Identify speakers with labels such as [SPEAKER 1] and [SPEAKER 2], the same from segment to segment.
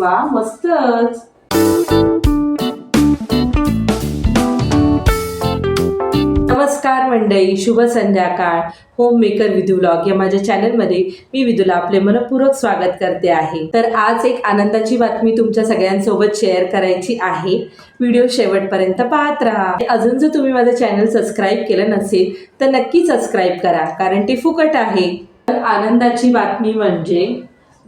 [SPEAKER 1] वा मस्तच. नमस्कार मंडळी शुभ संध्याकाळ. होम मेकर विधू ब्लॉग या माझ्या चॅनलमध्ये मी विधूला आपले मनपूर्वक स्वागत करते आहे. तर आज एक आनंदाची बातमी तुमच्या सगळ्यांसोबत शेअर करायची आहे. व्हिडिओ शेवटपर्यंत पाहत राहा. अजून जर तुम्ही माझं चॅनल सबस्क्राईब केलं नसेल तर नक्की सबस्क्राईब करा कारण ते फुकट आहे. तर आनंदाची बातमी म्हणजे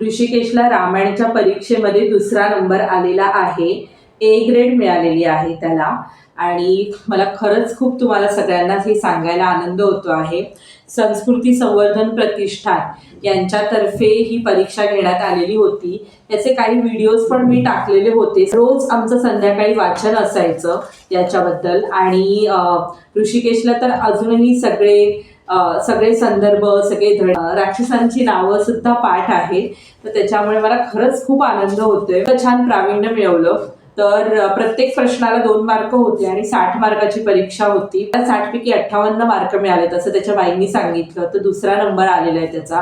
[SPEAKER 1] ऋषिकेशला रामायणच्या परीक्षेमध्ये दुसरा नंबर आलेला आहे. ए ग्रेड मिळालेली आहे त्याला. आणि मला खरंच खूप तुम्हाला सगळ्यांना हे सांगायला आनंद होतो आहे. संस्कृती संवर्धन प्रतिष्ठान यांच्यातर्फे ही परीक्षा घेण्यात आलेली होती. याचे काही व्हिडिओज पण मी टाकलेले होते. रोज आमचं संध्याकाळी वाचन असायचं याच्याबद्दल. आणि ऋषिकेशला तर अजूनही सगळे सगळे संदर्भ सगळे धड राक्षसांची नावं सुद्धा पाठ आहे तर त्याच्यामुळे मला खरंच खूप आनंद होतोय. छान प्रावीण्य मिळवलं. तर प्रत्येक प्रश्नाला दोन मार्क होते आणि साठ मार्काची परीक्षा होती. त्या साठ पैकी अठ्ठावन्न मार्क मिळाले तसं त्याच्या बाईंनी सांगितलं. तर दुसरा नंबर आलेला आहे त्याचा.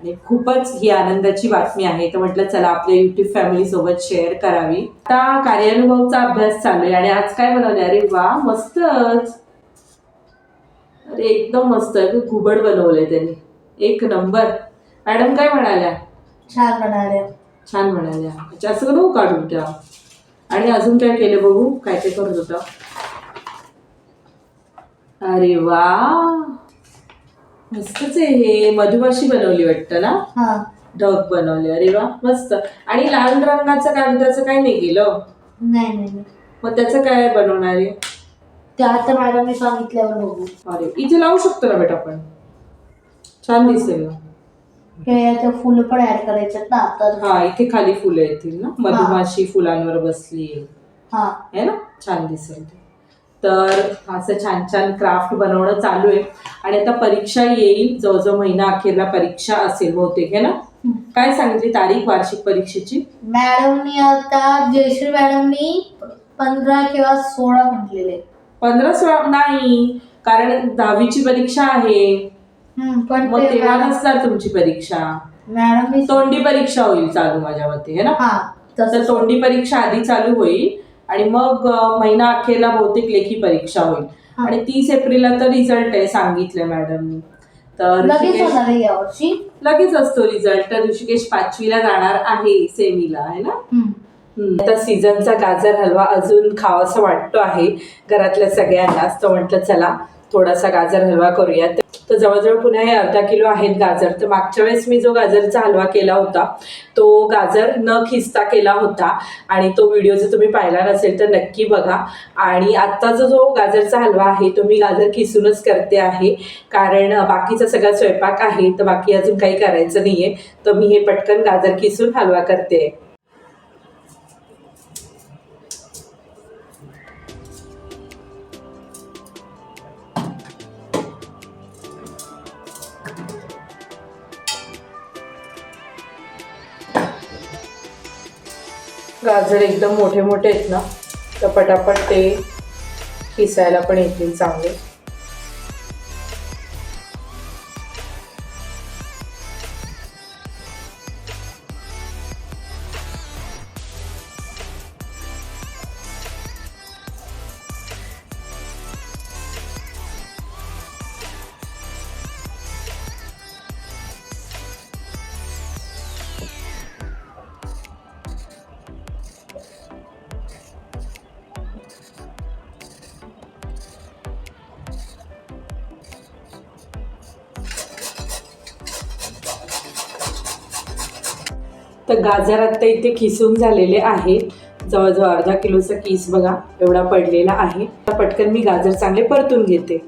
[SPEAKER 1] आणि खूपच ही आनंदाची बातमी आहे. तर म्हटलं चला आपल्या युट्यूब फॅमिली सोबत शेअर करावी. आता कार्यानुभवचा अभ्यास चालू आहे. आणि आज काय बनवले? अरे वा मस्तच! अरे एकदम मस्त आहे. घुबड बनवलंय त्यांनी. एक नंबर. मॅडम काय म्हणाल्या?
[SPEAKER 2] छान बनाले
[SPEAKER 1] छान म्हणाल्या. जास्त नको काढून त्या आणि अजून काय केलं बघू? काय काय करत होता? अरे वा! मस्तच आहे हे. मधुमाशी बनवली वाटतं ना?
[SPEAKER 2] हा.
[SPEAKER 1] ढग बनवले. अरे वा मस्त. आणि लाल रंगाचं कागदाचं काय नाही केलं?
[SPEAKER 2] नाही.
[SPEAKER 1] मग त्याचं काय बनवणार आहे?
[SPEAKER 2] ते आता मॅडमने सांगितल्यावर बघू.
[SPEAKER 1] अरे इथे लावू शकतो ना बेटा आपण? छान दिसेल ना.
[SPEAKER 2] हे याच्या फुलं पण ऍड करायच्यात ना तर.
[SPEAKER 1] हा इथे खाली फुलं येतील ना. मधुमाशी फुलांवर बसली. आहे
[SPEAKER 2] हा
[SPEAKER 1] आहे ना? छान दिसेल ते. तर असं छान छान क्राफ्ट बनवणं चालू आहे. आणि आता परीक्षा येईल जवळजवळ महिना अखेरला परीक्षा असेल बहुतेक आहे ना? काय सांगितली तारीख वार्षिक परीक्षेची?
[SPEAKER 2] मॅडमनी आता जयश्री मॅडमनी पंधरा किंवा सोळा म्हटलेले.
[SPEAKER 1] पंधरा सोळा नाही कारण दहावीची परीक्षा आहे.
[SPEAKER 2] हम्म, पण
[SPEAKER 1] मग
[SPEAKER 2] ते
[SPEAKER 1] तेव्हा
[SPEAKER 2] मॅडम-
[SPEAKER 1] नसणार तुमची परीक्षा.
[SPEAKER 2] मॅडमनी
[SPEAKER 1] तोंडी परीक्षा होईल चालू माझ्या मते है ना?
[SPEAKER 2] हा
[SPEAKER 1] तर
[SPEAKER 2] तसं
[SPEAKER 1] तोंडी परीक्षा आधी चालू होईल आणि मग अं, महिना अखेरला बहुतेक लेखी परीक्षा होईल.
[SPEAKER 2] हा.
[SPEAKER 1] आणि तीस एप्रिलला तर रिझल्ट आहे सांगितलंय मॅडमनी तर
[SPEAKER 2] लगेच
[SPEAKER 1] ऋषिकेश-
[SPEAKER 2] होणार आहे यावर्षी
[SPEAKER 1] लगेच असतो रिझल्ट तर ऋषिकेश पाचवीला जाणार आहे सेमीला आहे ना?
[SPEAKER 2] हम्म.
[SPEAKER 1] आता सीझनचा गाजर हलवा अजून खावासा वाटतो आहे घरातल्या सगळ्यांनाच तर म्हटलं चला थोडासा गाजर हलवा करूया तर जवळजवळ पुन्हा हे अर्धा किलो आहेत गाजर. तर मागच्या वेळेस मी जो गाजरचा हलवा केला होता तो गाजर न खिसता केला होता आणि तो व्हिडिओ जर तुम्ही पाहिला नसेल तर नक्की बघा. आणि आत्ताचा जो गाजरचा हलवा आहे तो मी गाजर खिसूनच करते आहे. कारण बाकीचा सगळा स्वयंपाक आहे तर बाकी अजून काही करायचं नाही आहे तर मी हे पटकन गाजर खिसून हलवा करते. गाजर एकदम मोठे मोठे आहेत ना तर पटापट ते किसायला पण येतील चांगले. तर गाजर आता इथे खिसून झालेले आहे जवळजवळ अर्धा किलोचा किस बघा एवढा पडलेला आहे. तर पटकन मी गाजर चांगले परतून घेते.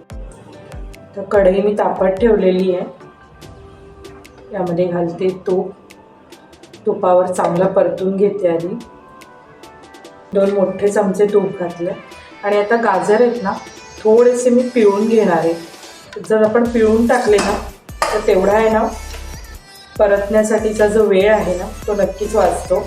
[SPEAKER 1] तर कढई मी तापत ठेवलेली आहे. यामध्ये घालते तूप. तुपावर चांगलं परतून घेते आधी. दोन मोठे चमचे तूप घातले. आणि आता गाजर आहेत ना थोडेसे मी पिळून घेणार आहे. जर आपण पिळून टाकले ना तर तेवढा आहे ना परतण्यासाठीचा जो वेळ आहे ना तो नक्कीच वाचतो.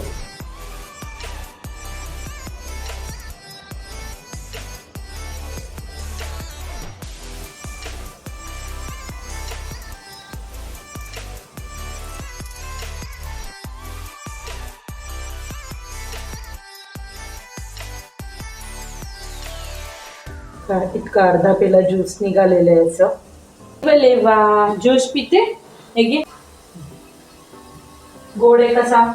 [SPEAKER 1] इतका अर्धा पेला ज्यूस निघालेला असं भले वा ज्यूस पिते? हे घे. गोड आहे कसा?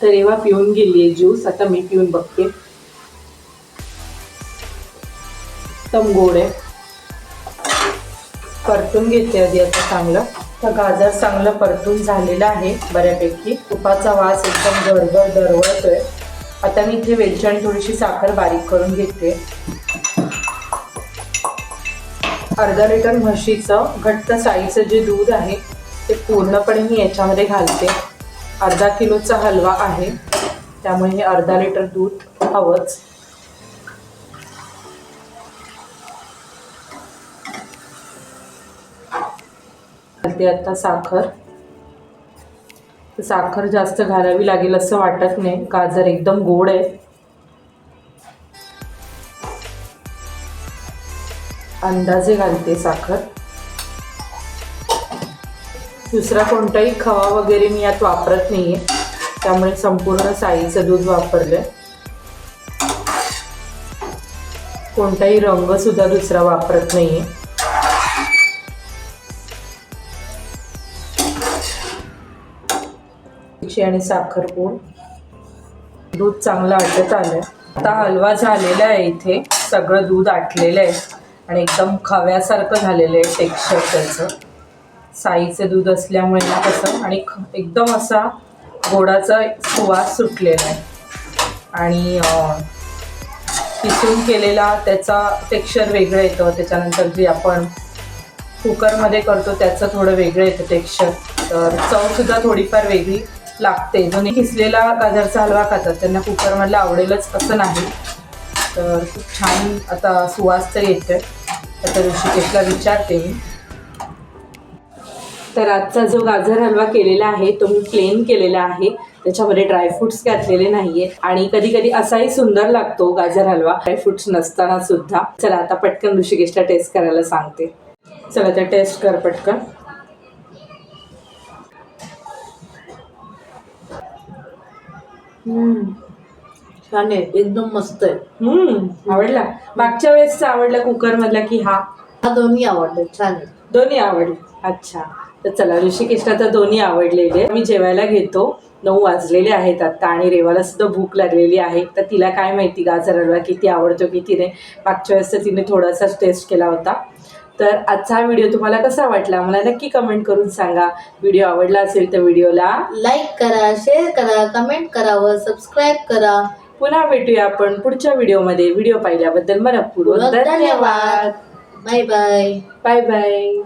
[SPEAKER 1] तर एव्हा पिऊन गेली आहे ज्यूस आता मी पिऊन बघते. एकदम गोड आहे. परतून घेते आधी आता चांगलं. तर गाजर चांगलं परतून झालेलं आहे बऱ्यापैकी. तुपाचा वास एकदम गडबड दरवळतोय. आता मी इथे वेलची आणि थोडीशी साखर बारीक करून घेते. अर्धा लिटर म्हशीचं घट्ट साईचं जे दूध आहे ते पूर्णपणे मी याच्यामध्ये घालते. अर्धा किलोचा हलवा आहे. त्यामुळे हे अर्धा लिटर दूध हवंच. ते आता साखर. साखर जास्त घालावी लागेल असं वाटत नाही. गाजर एकदम गोड आहे. अंदाजे घालते साखर. दुसरा कोणताही खवा वगैरे मी यात वापरत नाहीये. त्यामुळे संपूर्ण साईचं दूध वापरलंय कोणताही रंग सुद्धा दुसरा वापरत नाहीये. आणि साखरपूड दूध चांगलं आटत आलंय. आता हलवा झालेला आहे इथे. सगळं दूध आटलेलं आहे. आणि एकदम खव्यासारखं झालेलं आहे टेक्स्चर त्याचं. साईचं दूध असल्यामुळे ना कसं आणि ख- एकदम असा गोडाचा सुवास सुटलेला आहे. आणि किसून केलेला त्याचा टेक्स्चर वेगळं येतं. त्याच्यानंतर जे आपण कुकरमध्ये करतो त्याचं थोडं वेगळं येतं टेक्स्चर तर चवसुद्धा थोडीफार वेगळी लागते. जो किसलेला गाजरचा हलवा खातात. त्यांना कुकरमधला आवडेलच असं नाही. तर खूप छान आता सुवास तर येतोय. आता ऋषिकेशला विचारते मी. तर आजचा जो गाजर हलवा केलेला आहे तो मी प्लेन केलेला आहे. त्याच्यामध्ये ड्रायफ्रुट्स घातलेले नाहीये. आणि कधी कधी असाही सुंदर लागतो गाजर हलवा. ड्रायफ्रुट्स नसताना सुद्धा. चला आता पटकन ऋषिकेशला टेस्ट करायला सांगते. चला तर टेस्ट कर पटकन.
[SPEAKER 2] छान आहे. एकदम मस्त आहे.
[SPEAKER 1] हम्म. आवडला. मागच्या वेळेसचा आवडला कुकर मधला की हा?
[SPEAKER 2] हा दोन्ही आवडले. छान आहे.
[SPEAKER 1] दोन्ही आवडले. अच्छा. तर चला ऋषिकेशला तर दोन्ही आवडलेले. मी जेवायला घेतो. नऊ वाजलेले आहेत आता आणि रेवाला सुद्धा भूक लागलेली आहे. तर तिला काय माहिती गाजर हलवा किती आवडतो किती नाही. मागच्या वेळेस तर तिने थोडासाच टेस्ट केला होता. तर आजचा हा व्हिडिओ तुम्हाला कसा वाटला? मला नक्की कमेंट करून सांगा. व्हिडिओ आवडला असेल तर व्हिडिओला
[SPEAKER 2] लाईक करा शेअर करा कमेंट करा व सबस्क्राईब करा.
[SPEAKER 1] पुन्हा भेटूया आपण पुढच्या व्हिडिओमध्ये. व्हिडिओ पाहिल्याबद्दल मनपूर्वक
[SPEAKER 2] धन्यवाद. Bye bye.
[SPEAKER 1] Bye bye.